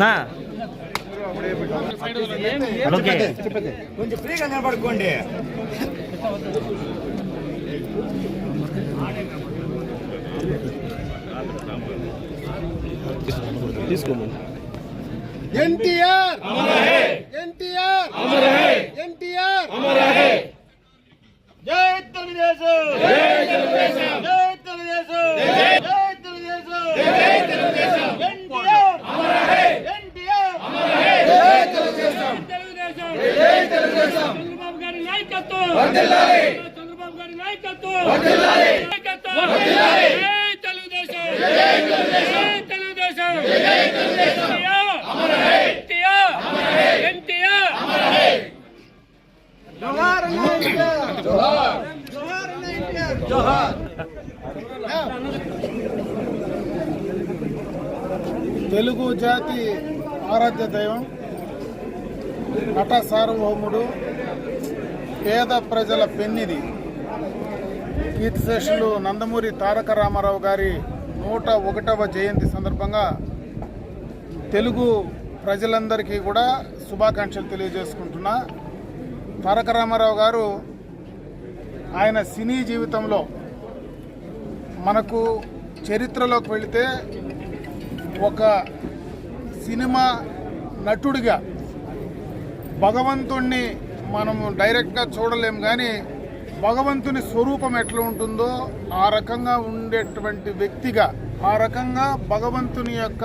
నా. ఓకే. కొంచెం ఫ్రీగా నిలబడుకోండి. ఎన్టీఆర్! ఎన్టీఆర్! ఎన్టీఆర్! జై తెలుగుదేశం! జై తెలుగుదేశం! జై తెలుగుదేశం! జై తెలుగుదేశం! జై తెలుగుదేశం! ఎన్టీఆర్! ఎన్టీఆర్! జై తెలుగుదేశం! జై తెలుగుదేశం! చంద్రబాబు గారి నాయకత్వం! చంద్రబాబు గారి నాయకత్వం వర్ధిల్లాలి నాయకత్వం వర్ధిల్లాలి జై తెలుగుదేశం జై తెలుగుదేశం జై తెలుగుదేశం జై తెలుగుదేశం అమర్ హై ఎన్టీఆర్ అమర్ హై ఎన్టీఆర్ అమర్ హై జోహార్ అన్నా ఎన్టీఆర్ జోహార్ జోహార్ అన్నా ఎన్టీఆర్ జోహార్ తెలుగు జాతి ఆరాధ్య దైవం నట సార్వభౌముడు పేద ప్రజల పెన్నిది కీర్తిశేషులు నందమూరి తారక రామారావు గారి నూట ఒకటవ జయంతి సందర్భంగా తెలుగు ప్రజలందరికీ కూడా శుభాకాంక్షలు తెలియజేసుకుంటున్నా. తారక రామారావు గారు ఆయన సినీ జీవితంలో మనకు చరిత్రలోకి వెళితే ఒక సినిమా నటుడిగా భగవంతుణ్ణి మనము డైరెక్ట్గా చూడలేము కానీ భగవంతుని స్వరూపం ఎట్లా ఉంటుందో ఆ రకంగా ఉండేటువంటి వ్యక్తిగా ఆ రకంగా భగవంతుని యొక్క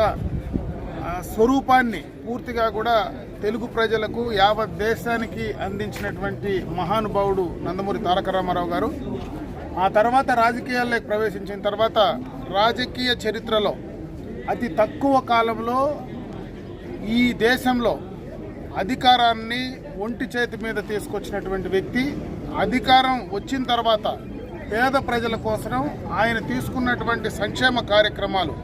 స్వరూపాన్ని పూర్తిగా కూడా తెలుగు ప్రజలకు యావత్ దేశానికి అందించినటువంటి మహానుభావుడు నందమూరి తారక రామారావు గారు. ఆ తర్వాత రాజకీయాల్లోకి ప్రవేశించిన తర్వాత రాజకీయ చరిత్రలో అతి తక్కువ కాలంలో ఈ దేశంలో అధికారాన్ని ఒంటి చేతి మీద తీసుకొచ్చినటువంటి వ్యక్తి అధికారం వచ్చిన తర్వాత పేద ప్రజల కోసం ఆయన తీసుకున్నటువంటి సంక్షేమ కార్యక్రమాలు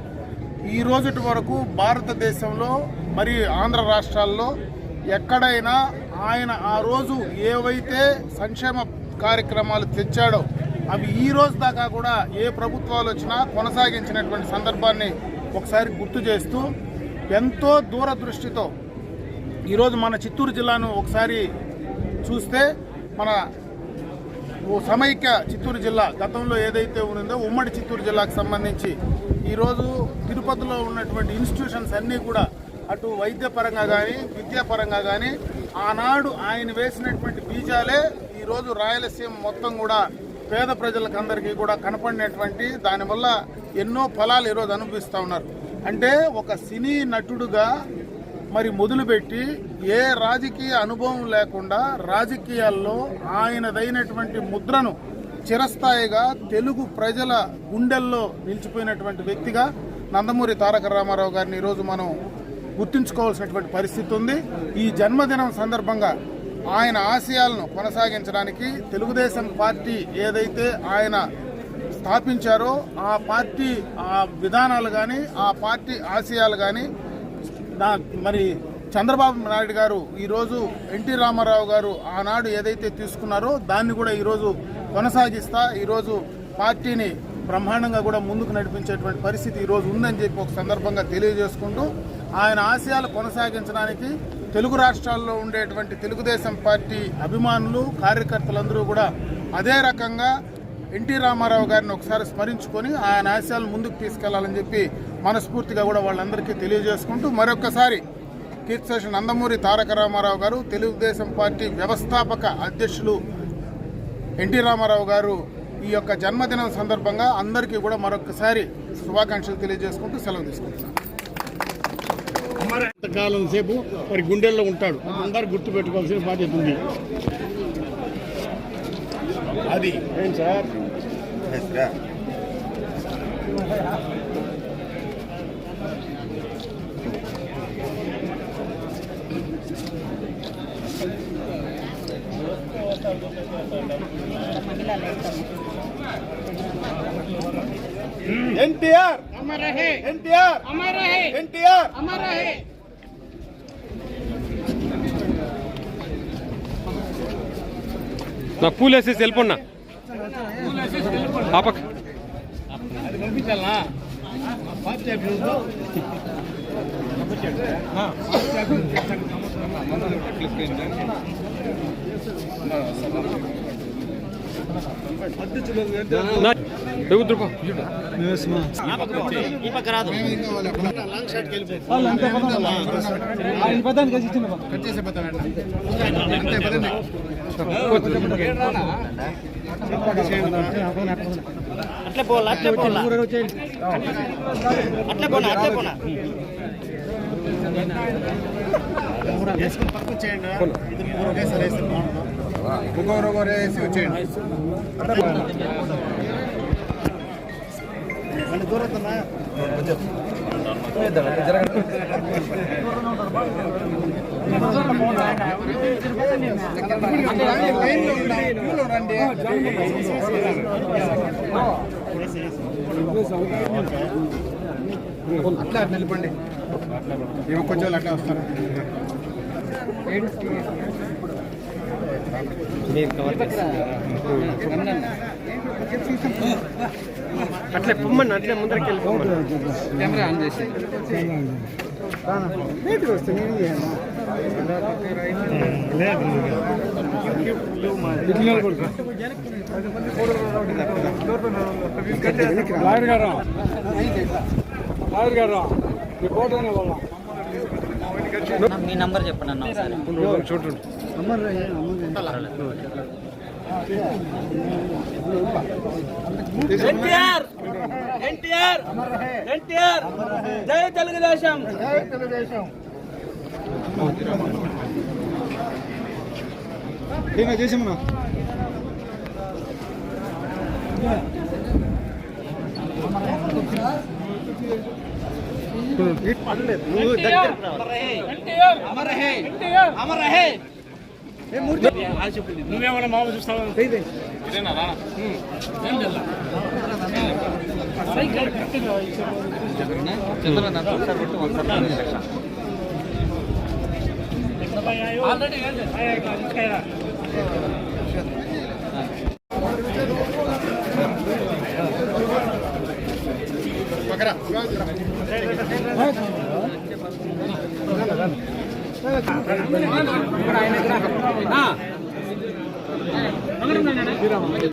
ఈ రోజుటి వరకు భారతదేశంలో మరి ఆంధ్ర రాష్ట్రాల్లో ఎక్కడైనా ఆయన ఆ రోజు ఏవైతే సంక్షేమ కార్యక్రమాలు తెచ్చాడో అవి ఈ రోజు దాకా కూడా ఏ ప్రభుత్వాలు వచ్చినా కొనసాగించినటువంటి సందర్భాన్ని ఒకసారి గుర్తు చేస్తూ ఎంతో దూరదృష్టితో ఈరోజు మన చిత్తూరు జిల్లాను ఒకసారి చూస్తే మన ఓ సమైక్య చిత్తూరు జిల్లా గతంలో ఏదైతే ఉందో ఉమ్మడి చిత్తూరు జిల్లాకు సంబంధించి ఈరోజు తిరుపతిలో ఉన్నటువంటి ఇన్స్టిట్యూషన్స్ అన్నీ కూడా అటు వైద్యపరంగా కానీ విద్యాపరంగా కానీ ఆనాడు ఆయన వేసినటువంటి బీజాలే ఈరోజు రాయలసీమ మొత్తం కూడా పేద ప్రజలకు అందరికీ కూడా కనపడినటువంటి దానివల్ల ఎన్నో ఫలాలు ఈరోజు అనుభవిస్తూ ఉన్నారు. అంటే ఒక సినీ నటుడుగా మరి మొదలుపెట్టి ఏ రాజకీయ అనుభవం లేకుండా రాజకీయాల్లో ఆయనదైనటువంటి ముద్రను చిరస్థాయిగా తెలుగు ప్రజల గుండెల్లో నిలిచిపోయినటువంటి వ్యక్తిగా నందమూరి తారక రామారావు గారిని ఈరోజు మనం గుర్తుంచుకోవాల్సినటువంటి పరిస్థితి ఉంది. ఈ జన్మదినం సందర్భంగా ఆయన ఆశయాలను కొనసాగించడానికి తెలుగుదేశం పార్టీ ఏదైతే ఆయన స్థాపించారో ఆ పార్టీ ఆ విధానాలు కానీ ఆ పార్టీ ఆశయాలు కానీ నా మరి చంద్రబాబు నాయుడు గారు ఈరోజు ఎన్టీ రామారావు గారు ఆనాడు ఏదైతే తీసుకున్నారో దాన్ని కూడా ఈరోజు కొనసాగిస్తా ఈరోజు పార్టీని బ్రహ్మాండంగా కూడా ముందుకు నడిపించేటువంటి పరిస్థితి ఈరోజు ఉందని చెప్పి ఒక సందర్భంగా తెలియజేసుకుంటూ ఆయన ఆశయాలు కొనసాగించడానికి తెలుగు రాష్ట్రాల్లో ఉండేటువంటి తెలుగుదేశం పార్టీ అభిమానులు కార్యకర్తలందరూ కూడా అదే రకంగా ఎన్టీ రామారావు గారిని ఒకసారి స్మరించుకొని ఆయన ఆశయాలు ముందుకు తీసుకెళ్ళాలని చెప్పి మనస్ఫూర్తిగా కూడా వాళ్ళందరికీ తెలియజేసుకుంటూ మరొకసారి కీర్తిశేషు నందమూరి తారక రామారావు గారు తెలుగుదేశం పార్టీ వ్యవస్థాపక అధ్యక్షులు ఎన్టీ రామారావు గారు ఈ యొక్క జన్మదినం సందర్భంగా అందరికీ కూడా మరొకసారి శుభాకాంక్షలు తెలియజేసుకుంటూ సెలవు తీసుకుంటున్నాను కాలం సేపు మరి గుండెల్లో ఉంటాడు. అందరు గుర్తు పెట్టుకోవాల్సిన బాధ్యత ఉంది. అది. ఏం సార్? ఎన్టీఆర్. ఎన్టీఆర్. ఎన్టీఆర్. నా పూలు వేసి వెళ్ళిపోన్నా ఆపక్ పంపించాలా అట్లే పూలు అట్లే వెళ్ళిపోన్నా ఆ పక్క నా- ఎగురు దుర్పా. ఈ అట్లే పోలా అట్లే పోలా అట్లే పోనా అట్లే పోనా అట్లా నిలబండి ఏమో కొంచెం అట్లా వస్తారు. అట్లే పొమ్మన్నా అట్లే ముందరికి వెళ్ళిపోమన్నా కెమెరా ఆన్ చేసి. లాయర్ గారు లాయర్ గారు ఈ ఫోటోనే వాళ్ళ మీ నంబర్ చెప్పండి అన్న ఒకసారి. చూడండి ఎన్టీఆర్! ఎన్టీఆర్! ఎన్టీఆర్! జై తెలుగుదేశం! చేసామన్నా నువ్వేమన్నా మామూలు చూస్తావా పక్కన